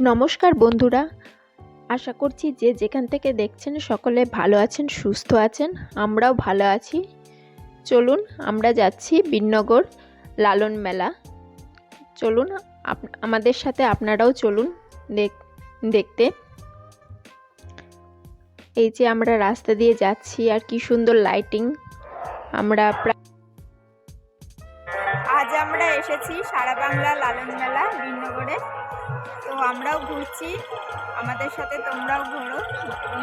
নমস্কার বন্ধুরা। আশা করছি যে যেখান থেকে দেখছেন সকলে ভালো আছেন, সুস্থ আছেন, আমরাও ভালো আছি। চলুন আমরা যাচ্ছি বিনগর লালন মেলা। চলুন আমাদের সাথে আপনারাও চলুন দেখ- দেখতে। এই যে আমরা রাস্তা দিয়ে যাচ্ছি আর কি সুন্দর লাইটিং আমরা আজ আমরা এসেছি সারা বাংলা লালন মেলা বিনগরে। তো আমরাও ঘুরছি। আমাদের সাথে তোমরাও ঘোরো।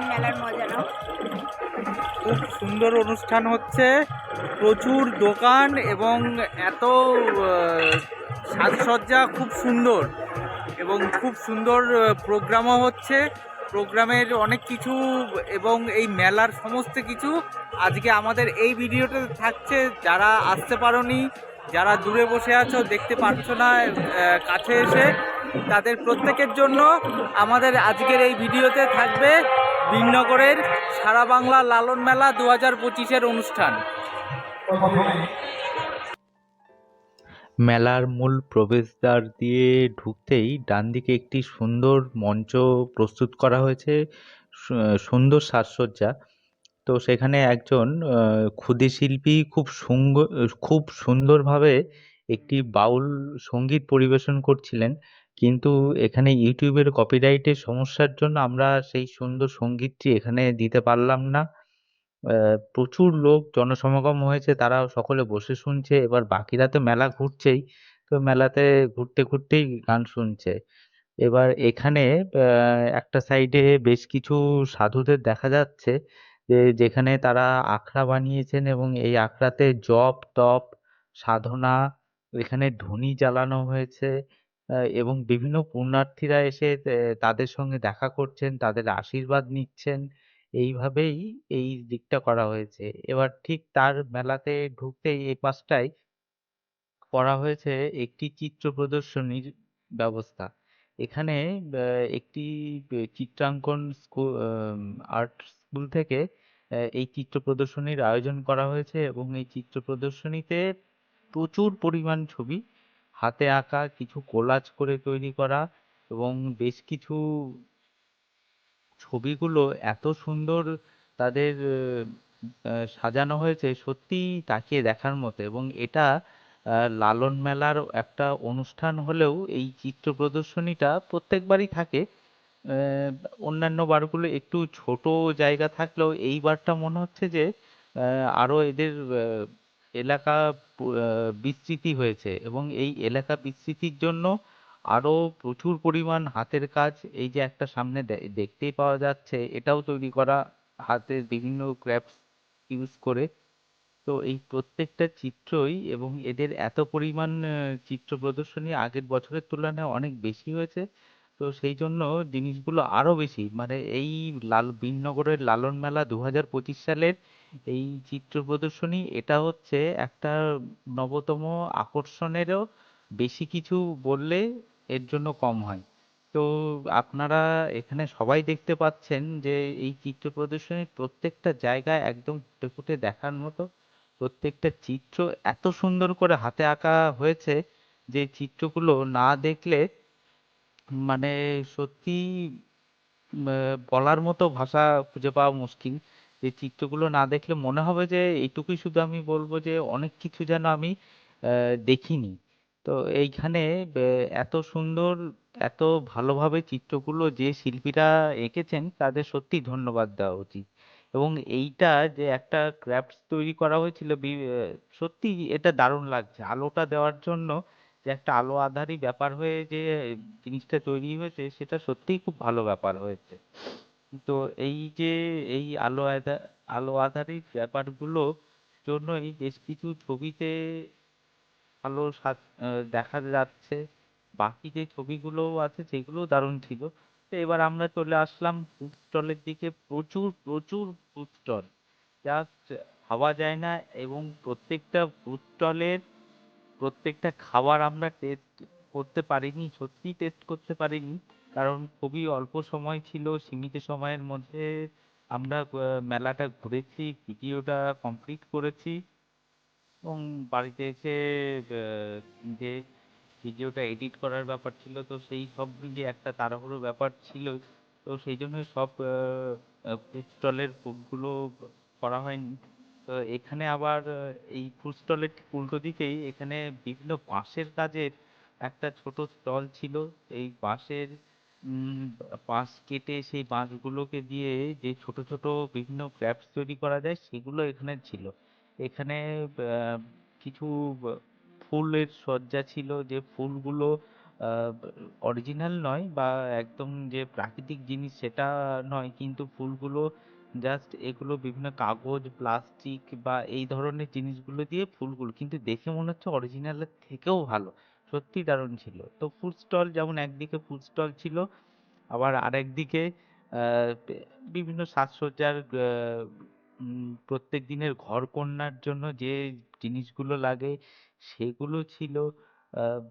মেলার মজা নাও। খুব সুন্দর অনুষ্ঠান হচ্ছে। প্রচুর দোকান এবং এত সাজসজ্জা খুব সুন্দর এবং খুব সুন্দর প্রোগ্রামও হচ্ছে। প্রোগ্রামের অনেক কিছু এবং এই মেলার সমস্ত কিছু আজকে আমাদের এই ভিডিওতে থাকছে। যারা আসতে পারোনি যারা দূরে বসে আছো, দেখতে পারছ না কাছে এসে, তাদের প্রত্যেকের জন্য আমাদের আজকের এই ভিডিওতে থাকবে বিনগরের সারা বাংলা লালন মেলা দু হাজার পঁচিশের অনুষ্ঠান। মেলার মূল প্রবেশদ্বার দিয়ে ঢুকতেই ডান দিকে একটি সুন্দর মঞ্চ প্রস্তুত করা হয়েছে সুন্দর সাজসজ্জা। তো সেখানে একজন ক্ষুদে শিল্পী খুব সুঙ্গ, খুব সুন্দরভাবে একটি বাউল সংগীত পরিবেশন করছিলেন। কিন্তু এখানে ইউটিউবের কপিরাইটের সমস্যার জন্য আমরা সেই সুন্দর সঙ্গীতটি এখানে দিতে পারলাম না। প্রচুর লোক জনসমাগম হয়েছে তারা সকলে বসে শুনছে। এবার বাকিরা তো মেলা ঘুরছেই, তো মেলাতে ঘুরতে ঘুরতেই গান শুনছে। এবার এখানে একটা সাইডে বেশ কিছু সাধুদের দেখা যাচ্ছে। যে যেখানে তারা আখড়া বানিয়েছেন এবং এই আখড়াতে জপ, তপ, সাধনা, এখানে ধুনি জ্বালানো হয়েছে এবং বিভিন্ন পুণ্যার্থীরা এসে তাদের সঙ্গে দেখা করছেন, তাদের আশীর্বাদ নিচ্ছেন। এইভাবেই এই দিকটা করা হয়েছে। এবার ঠিক তার মেলাতে ঢুকতেই এই পাশটায় করা হয়েছে একটি চিত্র প্রদর্শনীর ব্যবস্থা। এখানে একটি চিত্রাঙ্কন স্কুল আর্ট স্কুল থেকে এই চিত্র প্রদর্শনীর আয়োজন করা হয়েছে এবং এই চিত্র প্রদর্শনীতে প্রচুর পরিমাণ ছবি হাতে আঁকা, কিছু কোলাজ করে তৈরি করা এবং বেশ কিছু ছবিগুলো এত সুন্দর তাদের সাজানো হয়েছে সত্যিই তাকিয়ে দেখার মতো এবং এটা লালন মেলার একটা অনুষ্ঠান হলেও এই চিত্র প্রদর্শনীটা প্রত্যেকবারই থাকে। অন্যান্য বারগুলো একটু ছোট জায়গা থাকলেও এই বারটা মনে হচ্ছে যে আহ, আরও এদের আহ, এলাকা আহ, বিস্তৃতি হয়েছে এবং এই এলাকা বিস্তৃতির জন্য আরও প্রচুর পরিমাণ হাতের কাজ এই যে একটা সামনে দেখতেই পাওয়া যাচ্ছে এটাও তৈরি করা হাতের বিভিন্ন ক্র্যাফটস ইউজ করে। তো এই প্রত্যেকটা চিত্রই এবং এদের এত পরিমাণ আহ, চিত্র প্রদর্শনী আগের বছরের তুলনায় অনেক বেশি হয়েছে। তো সেই জন্য জিনিসগুলো আরও বেশি। মানে এই লাল, বিনগরের লালন মেলা দু হাজার পঁচিশ সালের এই চিত্র প্রদর্শনী, এটা হচ্ছে একটা নবতম আকর্ষণেরও বেশি কিছু বললে এর জন্য কম হয়। তো আপনারা এখানে সবাই দেখতে পাচ্ছেন যে এই চিত্র প্রদর্শনীর প্রত্যেকটা জায়গায় একদম ফুটে দেখার মতো প্রত্যেকটা চিত্র এত সুন্দর করে হাতে আঁকা হয়েছে যে চিত্রগুলো না দেখলে মানে সত্যি বলার মতো ভাষা খুঁজে পাওয়া মুশকিল। যে চিত্রগুলো না দেখলে মনে হবে যে এইটুকুই শুধু আমি বলব যে অনেক কিছু যেন আমি দেখিনি। তো এইখানে এত সুন্দর, এত ভালোভাবে চিত্রগুলো যে শিল্পীরা এঁকেছেন, তাদের সত্যি ধন্যবাদ দেওয়া উচিত। এবং এইটা যে একটা ক্রাফটস তৈরি করা হয়েছিল সত্যি এটা দারুণ লাগছে। আলোটা দেওয়ার জন্য যে একটা আলো আঁধারি ব্যাপার হয়ে যে জিনিসটা তৈরি হয়েছে, সেটা সত্যিই খুব ভালো ব্যাপার হয়েছে। তো এই যে এই আলো আধা, আলো আঁধারির ব্যাপারগুলো জন্যই বেশ কিছু ছবিতে ভালো সাজ- দেখা যাচ্ছে। বাকি যে ছবিগুলোও আছে, সেগুলোও দারুণ ছিল। তো এবার আমরা চলে আসলাম ফুড দিকে। প্রচুর প্রচুর ফুড স্টল জাস্ট ভাবা যায় না এবং প্রত্যেকটা ফুড প্রত্যেকটা খাবার আমরা টেস্ট করতে পারিনি, সত্যিই টেস্ট করতে পারিনি। কারণ খুবই অল্প সময় ছিল, সীমিত সময়ের মধ্যে আমরা মেলাটা ঘুরেছি, ভিডিওটা কমপ্লিট করেছি। এবং বাড়িতে এসে যে ভিডিওটা এডিট করার ব্যাপার ছিল, তো সেই সব মিলিয়ে একটা তাড়াহুড়ো ব্যাপার ছিল। তো সেই জন্য সব স্টলের ফুডগুলো করা হয়নি। তো এখানে আবার আহ, এই ফুড স্টলের ঠিক উল্টো দিকেই এখানে বিভিন্ন বাঁশের কাজের একটা ছোট স্টল ছিল। এই বাঁশের উম বাঁশ কেটে সেই বাঁশগুলোকে দিয়ে যে ছোট ছোট বিভিন্ন ক্রাফটস তৈরি করা যায় সেগুলো এখানে ছিল। এখানে আহ, কিছু ফুলের সজ্জা ছিল যে ফুলগুলো অরিজিনাল নয় বা একদম যে প্রাকৃতিক জিনিস সেটা নয় কিন্তু ফুলগুলো জাস্ট এগুলো বিভিন্ন কাগজ প্লাস্টিক বা এই ধরনের জিনিসগুলো দিয়ে ফুলগুলো। কিন্তু দেখে মনে হচ্ছে অরিজিনালের থেকেও ভালো। সত্যি দারুণ ছিল। তো ফুড স্টল যেমন একদিকে ফুড স্টল ছিল, আবার আরেকদিকে বিভিন্ন সাজসজ্জার প্রত্যেক দিনের ঘর কন্যার জন্য যে জিনিসগুলো লাগে সেগুলো ছিল।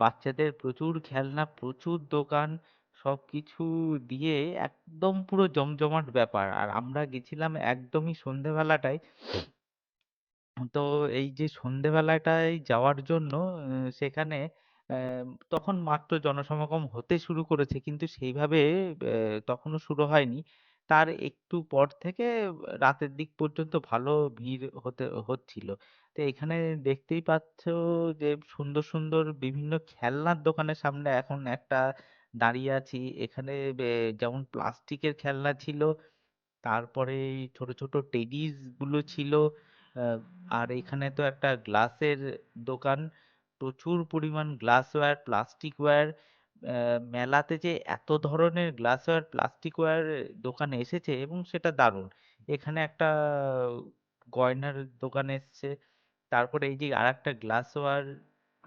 বাচ্চাদের প্রচুর খেলনা, প্রচুর দোকান সবকিছু দিয়ে একদম পুরো জমজমাট ব্যাপার। আর আমরা গেছিলাম একদমই সন্ধেবেলাটায়। তো এই যে সন্ধেবেলাটায় যাওয়ার জন্য সেখানে আহ, তখন মাত্র জনসমাগম হতে শুরু করেছে। কিন্তু সেইভাবে আহ, তখনও শুরু হয়নি। তার একটু পর থেকে রাতের দিক পর্যন্ত ভালো ভিড় হতে হচ্ছিল। তো এখানে দেখতেই পাচ্ছ যে সুন্দর সুন্দর বিভিন্ন খেলনার দোকানের সামনে এখন একটা দাঁড়িয়ে আছি। এখানে বে- যেমন প্লাস্টিকের খেলনা ছিল তারপরে ছোট ছোট টেডিসগুলো ছিল আহ, আর এখানে তো একটা গ্লাসের দোকান। প্রচুর পরিমাণ গ্লাসওয়্যার প্লাস্টিকওয়্যার মেলাতে যে এত ধরনের গ্লাসওয়্যার প্লাস্টিকওয়্যার দোকান এসেছে এবং সেটা দারুণ। এখানে একটা গয়নার দোকান এসছে। তারপরে এই যে আর আরেকটা গ্লাসওয়্যার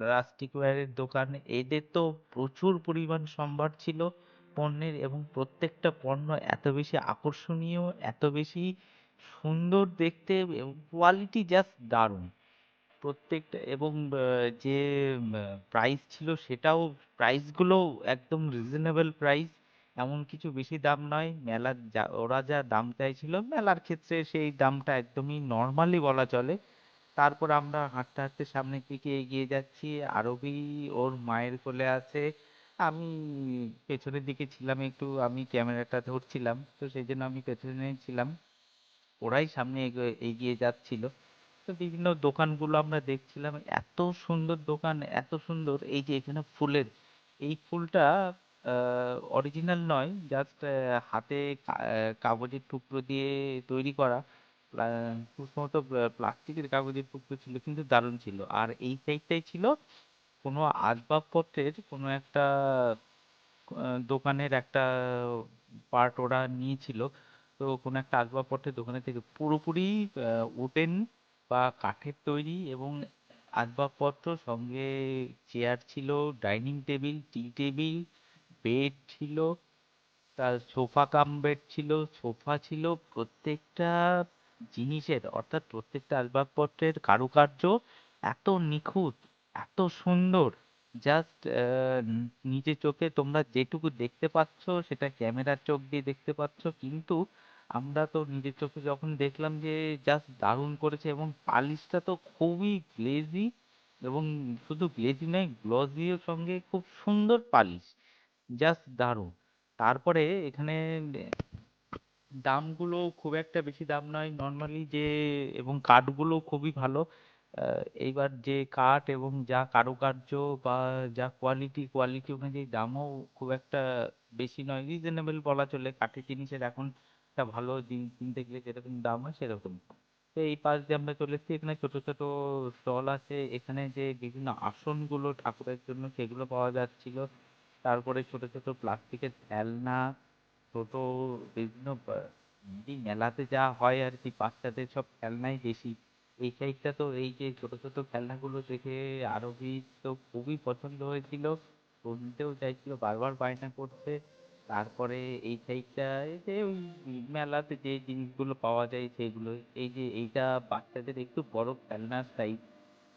প্লাস্টিকওয়্যারের দোকান, এদের তো প্রচুর পরিমাণ সম্ভার ছিল পণ্যের এবং প্রত্যেকটা পণ্য এত বেশি আকর্ষণীয়, এত বেশি সুন্দর দেখতে এবং কোয়ালিটি জাস্ট দারুণ। প্রত্যেকটা এবং যে প্রাইস ছিল সেটাও প্রাইসগুলো একদম রিজনেবল প্রাইস এমন কিছু বেশি দাম নয়। মেলার যা, ওরা যা দাম চাইছিল, মেলার ক্ষেত্রে সেই দামটা একদমই নর্মালি বলা চলে। তারপর আমরা হাঁটতে হাঁটতে সামনের দিকে এগিয়ে যাচ্ছি। আরবি ওর মায়ের কোলে আছে। আমি পেছনের দিকে ছিলাম একটু, আমি ক্যামেরাটা ধরছিলাম। তো সেই জন্য আমি পেছনে ছিলাম। ওরাই সামনে এগো- এগিয়ে যাচ্ছিল। তো বিভিন্ন দোকানগুলো আমরা দেখছিলাম। এত সুন্দর দোকান, এত সুন্দর। এই যে এখানে ফুলের, এই ফুলটা অরিজিনাল নয় জাস্ট হাতে কাগজের টুকরো দিয়ে তৈরি করা। প্লা- সম্ভবত প্লাস্টিকের কাগজের টুকরো ছিল, কিন্তু দারুণ ছিল। আর এই সাইডটাই ছিল কোনো আসবাবপত্রের কোনো একটা দোকানের একটা পার্ট ওরা নিয়েছিল। তো কোনো একটা আসবাবপত্রের দোকানের থেকে পুরোপুরি উডেন বা কাঠের তৈরি এবং আসবাবপত্র, সঙ্গে চেয়ার ছিল, dining table, tea table, bed ছিল, তার সোফা কাম বেড ছিল, সোফা ছিল, প্রত্যেকটা জিনিসের, অর্থাৎ প্রত্যেকটা আসবাবপত্রের কারুকার্য এত নিখুঁত, এত সুন্দর জাস্ট নিজের চোখে তোমরা যেটুকু দেখতে পাচ্ছ সেটা ক্যামেরার চোখ দিয়ে দেখতে পাচ্ছ। কিন্তু আমরা তো নিজের চোখে যখন দেখলাম যে জাস্ট দারুণ করেছে এবং পালিশটা তো খুবই গ্লেজি এবং শুধু গ্লেজি নয় গ্লসির সঙ্গে খুব সুন্দর পালিশ জাস্ট দারুণ। তারপরে এখানে দামগুলো খুব একটা বেশি দাম নয়। নর্মালি যে এবং কাঠগুলো খুবই ভালো। আহ, এইবার যে কাঠ এবং যা কারুকার্য বা যা কোয়ালিটি কোয়ালিটি অনুযায়ী দামও খুব একটা বেশি নয়। রিজনেবল বলা চলে। কাঠের জিনিসের এখন একটা ভালো জিনিস কিনতে গেলে যেরকম দাম হয় সেরকম। তো এই পাশ দিয়ে আমরা চলে এসেছি। এখানে ছোট ছোট স্টল আছে। এখানে যে বিভিন্ন আসনগুলো ঠাকুরের জন্য সেগুলো পাওয়া যাচ্ছিল। তারপরে ছোট ছোট প্লাস্টিকের খেলনা ছোট বিভিন্ন এমনি মেলাতে যা হয় আর কি, বাচ্চাদের সব খেলনাই বেশি। এই সাইডটা তো এই যে ছোট ছোট খেলনাগুলো দেখে আরবি তো খুবই পছন্দ হয়েছিল। ও নিতেও চাইছিল, বারবার বায়না করছে। তারপরে এই সাইডটা, এই যে ওই মেলাতে যে জিনিসগুলো পাওয়া যায় সেগুলো, এই যে এইটা বাচ্চাদের একটু বড় খেলনার সাইজ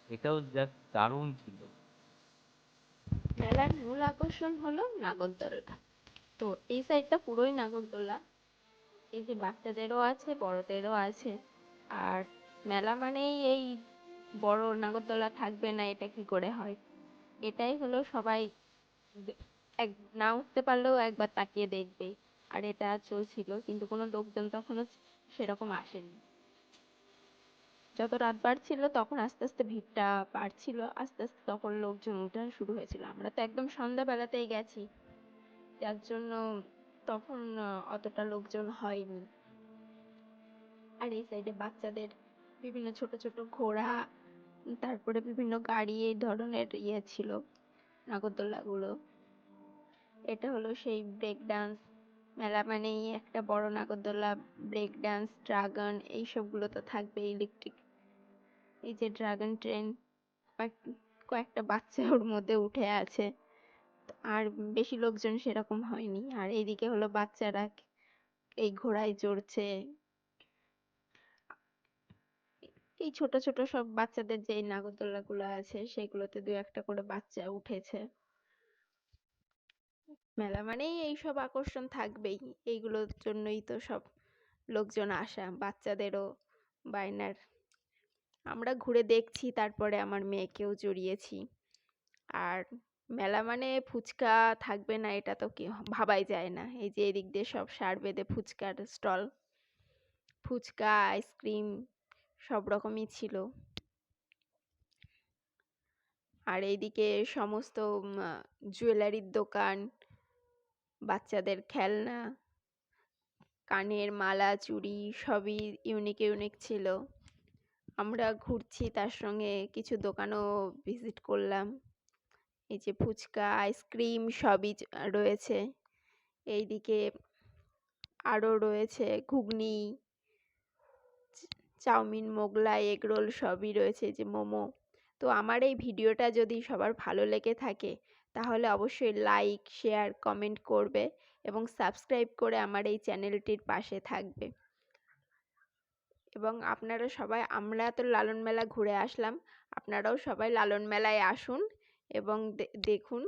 এটাও জাস্ট দারুণ ছিল। মেলার মূল আকর্ষণ হলো নাগরদোলনা। তো এই সাইডটা পুরোই নাগরদোলা। এই যে বাচ্চাদেরও আছে, বড়দেরও আছে। আর মেলা মানেই এই বড় নাগরদোলা থাকবে না, এটা কি করে হয়? এটাই হলো সবাই এক, না উঠতে পারলেও একবার তাকিয়ে দেখবে। আর এটা চলছিল, কিন্তু কোনো লোকজন তখনও সেরকম আসেনি। যত রাত বাড়ছিল, তখন আস্তে আস্তে ভিড়টা বাড়ছিল। আস্তে আস্তে তখন লোকজন ওঠা শুরু হয়েছিল। আমরা তো একদম সন্ধ্যাবেলাতেই গেছি। যার জন্য তখন অতটা লোকজন হয়নি। আর এই সাইডে বাচ্চাদের বিভিন্ন ছোট ছোট ঘোড়া, তারপরে বিভিন্ন গাড়ি, এই ধরনের ইয়ে ছিল নাগরদোল্লা গুলো এটা হলো সেই ব্রেক ডান্স মেলা মানেই একটা বড় নাগরদোল্লা ব্রেক ডান্স ড্রাগন এইসবগুলো তো থাকবে ইলেকট্রিক এই যে ড্রাগন ট্রেন কয়েকটা বাচ্চা ওর মধ্যে উঠে আছে। আর বেশি লোকজন সেরকম হয়নি। আর এইদিকে হলো বাচ্চারা এই ঘোড়ায় চড়ছে। এই ছোট ছোট সব বাচ্চাদের যে নাগরদোলনা গুলো আছে, সেগুলোতে দু একটা করে বাচ্চা উঠেছে। মেলা মানেই এইসব আকর্ষণ থাকবেই। এইগুলোর জন্যই তো সব লোকজন আসা, বাচ্চাদেরও, বায়নার। আমরা ঘুরে দেখছি, তারপরে আমার মেয়েকেও জড়িয়েছি। আর মেলা মানে ফুচকা থাকবে না, এটা তো কি ভাবাই যায় না। এই যে এদিক দিয়ে সব সার বেঁধে ফুচকার স্টল, ফুচকা, আইসক্রিম, সব রকমই ছিল। আর এইদিকে সমস্ত জুয়েলারির দোকান, বাচ্চাদের খেলনা, কানের মালা, চুড়ি, সবই ইউনিক ইউনিক ছিল। আমরা ঘুরছি, তার সঙ্গে কিছু দোকানও ভিজিট করলাম। এই যে ফুচকা, আইসক্রিম সবই রয়েছে। এইদিকে আরও রয়েছে ঘুগনি চাউমিন, মোগলাই এগরোল সবই রয়েছে যে মোমো। তো আমার এই ভিডিওটা যদি সবার ভালো লেগে থাকে, তাহলে অবশ্যই লাইক, শেয়ার, কমেন্ট করবে এবং সাবস্ক্রাইব করে আমার এই চ্যানেলটির পাশে থাকবে। এবং আপনারা সবাই, আমরা তো লালন মেলা ঘুরে আসলাম, আপনারাও সবাই লালন মেলায় আসুন। এবং দেখুন।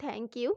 Thank you